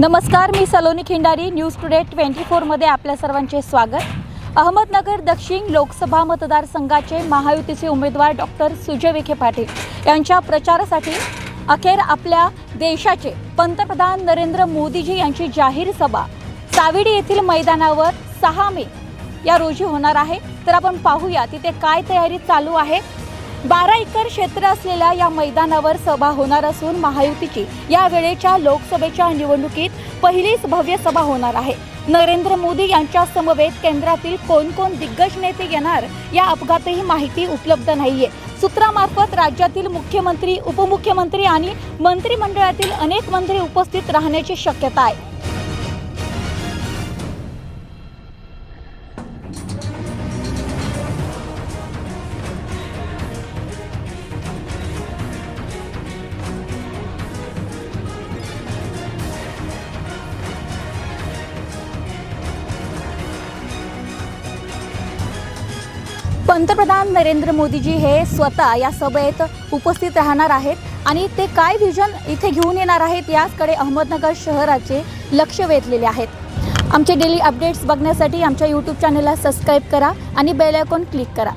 नमस्कार मी Saloni Khindari. News today twenty फोरमध्ये आपल्या सर्वांचे स्वागत. अहमदनगर दक्षिण लोकसभा मतदारसंघाचे महायुतीचे उमेदवार डॉक्टर सुजय विखे पाटील यांच्या प्रचारासाठी अखेर आपल्या देशाचे पंतप्रधान नरेंद्र मोदीजी यांची जाहीर सभा. साविडी येथील मैदानावर सहा मे या रोजी होणार आहे. तर आपण पाहूया तिथे काय तयारी चालू आहे. बारा एकर क्षेत्र असलेल्या या मैदानावर सभा होणार असून महायुतीची या वेळेच्या लोकसभेच्या निवडणुकीत पहिलीच भव्य सभा होणार आहे. नरेंद्र मोदी यांच्या समवेत केंद्रातील कोण कोण दिग्गज नेते येणार या अपघातही माहिती उपलब्ध नाहीये. सूत्रामार्फत राज्यातील मुख्यमंत्री उपमुख्यमंत्री आणि मंत्रिमंडळातील अनेक मंत्री उपस्थित राहण्याची शक्यता आहे. पंतप्रधान नरेंद्र मोदीजी हे स्वतः या सभेत उपस्थित राहणार आहेत आणि ते काय व्हिजन इथे घेऊन येणार आहेत याचकडे अहमदनगर शहराचे लक्ष वेधलेले आहेत. आमचे डेली अपडेट्स बघण्यासाठी आमच्या यूट्यूब चॅनलला सबस्क्राईब करा आणि बेल आयकॉन क्लिक करा.